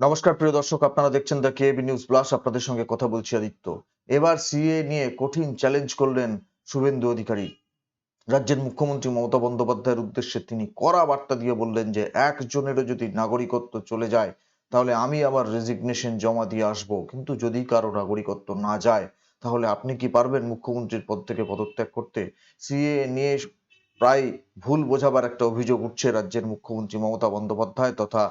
নমস্কার, প্রিয় দর্শক, আপনারা দেখছেন দ্য কেবি নিউজ প্লাস আপনাদের সঙ্গে কথা বলছি আদিত্য। এবার সিএ নিয়ে কঠিন চ্যালেঞ্জ করলেন শুভেন্দু অধিকারী। রাজ্যের মুখ্যমন্ত্রী মমতা বন্দ্যোপাধ্যায়ের উদ্দেশ্যে তিনি কড়া বার্তা দিয়ে বললেন যে, একজনেরও যদি নাগরিকত্ব চলে যায়, তাহলে আমি আবার রেজিগনেশন জমা দিয়ে আসব। কিন্তু যদি কারও নাগরিকত্ব না যায়, তাহলে আপনি কি পারবেন মুখ্যমন্ত্রীর পদ থেকে পদত্যাগ করতে? সিএ নিয়ে প্রায় ভুল বোঝাবার একটা অভিযোগ উঠছে রাজ্যের মুখ্যমন্ত্রী মমতা বন্দ্যোপাধ্যায় তথা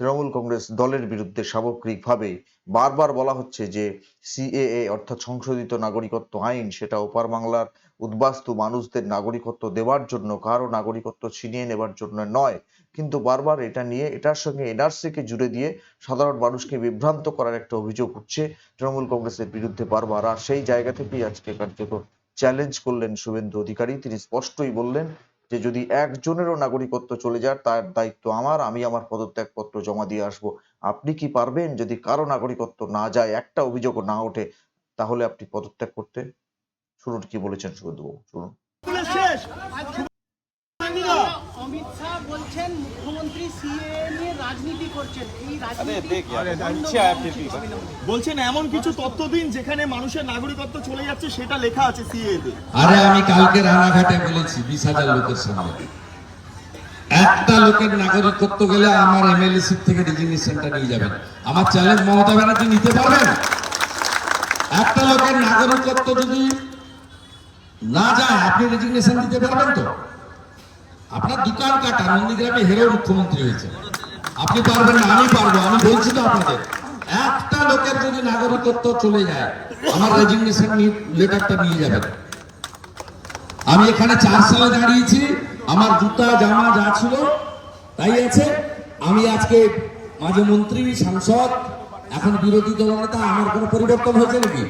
তৃণমূল কংগ্রেস দলের বিরুদ্ধে সামগ্রিকভাবে বারবার বলা হচ্ছে যে সিএএ অর্থাৎ সংশোধিত নাগরিকত্ব আইন, সেটা ওপার বাংলার উদ্বাস্তু মানুষদের নাগরিকত্ব দেওয়ার জন্য, কারও নাগরিকত্ব ছিনিয়ে নেবার জন্য নয়। কিন্তু বারবার এটা নিয়ে, এটার সঙ্গে এনআরসি কে জুড়ে দিয়ে সাধারণ মানুষকে বিভ্রান্ত করার একটা অভিযোগ উঠছে। তৃণমূল কংগ্রেসের বিরুদ্ধে বারবার, আর সেই জায়গা থেকেই আজকে কার্যত চ্যালেঞ্জ করলেন শুভেন্দু অধিকারী। তিনি স্পষ্টই বললেন যে যদি একজনেরও নাগরিকত্ব চলে যায় তার দায়িত্ব আমার আমি আমার পদত্যাগপত্র জমা দিয়ে আসব। আপনি কি পারবেন যদি কারও নাগরিকত্ব না যায় একটা অভিযোগ না ওঠে তাহলে আপনি পদত্যাগ করতে? শুনুন কি বলেছেন শুভেন্দুবাবু শুনুন। অমিত শাহ বলছেন মুখ্যমন্ত্রী সিএ নিয়ে রাজনীতি করছেন এই রাজনীতি বলছেন এমন কিছু তথ্য দিন যেখানে মানুষের নাগরিকত্ব চলে যাচ্ছে সেটা লেখা আছে সিএ তে। আরে আমি কালকে রানাঘাটে বলেছি বিশ হাজার লোকের সামনে। একটা লোকের নাগরিকত্ব গেলে আমার এমএলএসি থেকে রেজিগনেশনটা নিয়ে যাবেন। আমার চ্যালেঞ্জ মমতা ব্যানার্জি নিতে পারবেন? একটা লোকের নাগরিকত্ব যদি না যায় আপনি রেজিগনেশন দিতে পারবেন তো? আপনার দোকান কাটা নন্দীগ্রামে হেরো মুখ্যমন্ত্রী হয়েছে আপনি পারবেন না আমি পারব আমি বলছি তো আপনাদের। একটা লোকের যদি নাগরিকত্ব চলে যায় আমার রেজিগনেশন লেটারটা নিয়ে যাবেন। আমি এখানে চার সালে দাঁড়িয়েছি আমার জুতা জামা যা ছিল তাই আছে। আমি আজকে মাঝে মন্ত্রী সাংসদ এখন বিরোধী দলনেতা আমার কোনো পরিবর্তন হয়েছে নাকি?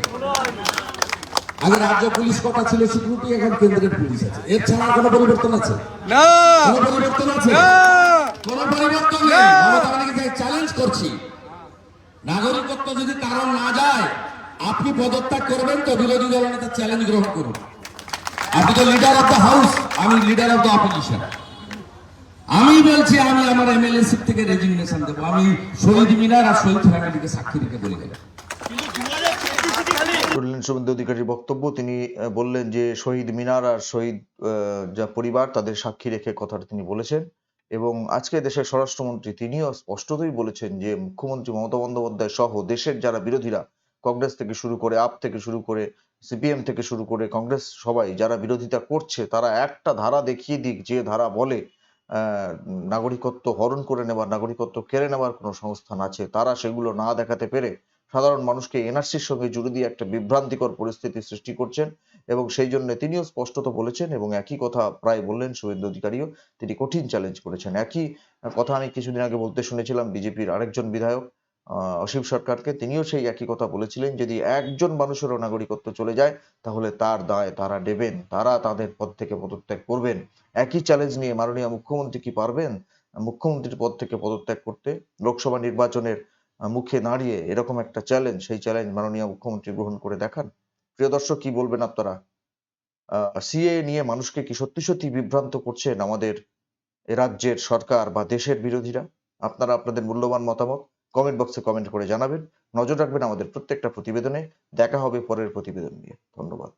আগে রাজ্য পুলিশ কটা ছিল? সিকিউরিটি এখন কেন্দ্রের পুলিশ আছে। এর ছাড়া কোনো পরিবর্তন আছে? কোনো পরিবর্তন আছে কোনো পরিবর্তন নেই মমতা ব্যানার্জিকে চ্যালেঞ্জ করছি। নাগরিকত্ব যদি কারণ না যায়, আপনি পদত্যাগ করবেন তো, বিরোধী দলনেতা চ্যালেঞ্জ গ্রহণ করুন। আপনি তো লিডার অফ দ্য হাউস আমি লিডার অফ দ্য অপোজিশন আমি বলছি, আমি আমার এমএলএ সিট থেকে রেজিগনেশন দেবো। আমি শহীদ মিনার আর শহীদ ফ্যামিলিকে সাক্ষী রেখে বলে গেলাম অধিকারীর বক্তব্য, তিনি বললেন যে শহীদ মিনার আর শহীদ যা পরিবার, তাদের সাক্ষী রেখে কথাটা তিনি বলেছেন। এবং আজকে দেশের স্বরাষ্ট্রমন্ত্রী তিনিও স্পষ্টতই বলেছেন যে মুখ্যমন্ত্রী মমতা বন্দ্যোপাধ্যায় সহ দেশের যারা বিরোধীরা, কংগ্রেস থেকে শুরু করে আপ থেকে শুরু করে সিপিএম থেকে শুরু করে কংগ্রেস সবাই যারা বিরোধিতা করছে, তারা একটা ধারা দেখিয়ে দিক, যে ধারা বলে নাগরিকত্ব হরণ করে নেবার, নাগরিকত্ব কেড়ে নেবার কোনো সংস্থান আছে, তারা সেগুলো না দেখাতে পেরে সাধারণ মানুষকে এনআরসির সঙ্গে জুড়ে দিয়ে একটা বিভ্রান্তিকর পরিস্থিতি সৃষ্টি করছেন। এবং সেই জন্য তিনিও স্পষ্টত বলেছেন এবং একই কথা প্রায় বললেন শুভেন্দু অধিকারীও, তিনি কঠিন চ্যালেঞ্জ করেছেন। একই কথা আমি কিছুদিন আগে বলতে শুনেছিলাম, বিজেপির আরেকজন বিধায়ক অসীম সরকারকে, তিনিও সেই একই কথা বলেছিলেন, যদি একজন মানুষেরও নাগরিকত্ব চলে যায়, তাহলে তার দায় তারা নেবেন, তারা তাদের পদ থেকে পদত্যাগ করবেন। একই চ্যালেঞ্জ নিয়ে মাননীয় মুখ্যমন্ত্রী কি পারবেন? মুখ্যমন্ত্রীর পদ থেকে পদত্যাগ করতে, লোকসভা নির্বাচনের মুখে দাঁড়িয়ে এরকম একটা চ্যালেঞ্জ সেই চ্যালেঞ্জ মাননীয় মুখ্যমন্ত্রী গ্রহণ করে দেখান। প্রিয় দর্শক, কি বলবেন আপনারা? সিএ নিয়ে মানুষকে কি সত্যি সত্যি বিভ্রান্ত করছেন আমাদের রাজ্যের সরকার বা দেশের বিরোধীরা? আপনারা আপনাদের মূল্যবান মতামত কমেন্ট বক্সে কমেন্ট করে জানাবেন। নজর রাখবেন আমাদের প্রত্যেকটা প্রতিবেদনে। দেখা হবে পরের প্রতিবেদন নিয়ে। ধন্যবাদ।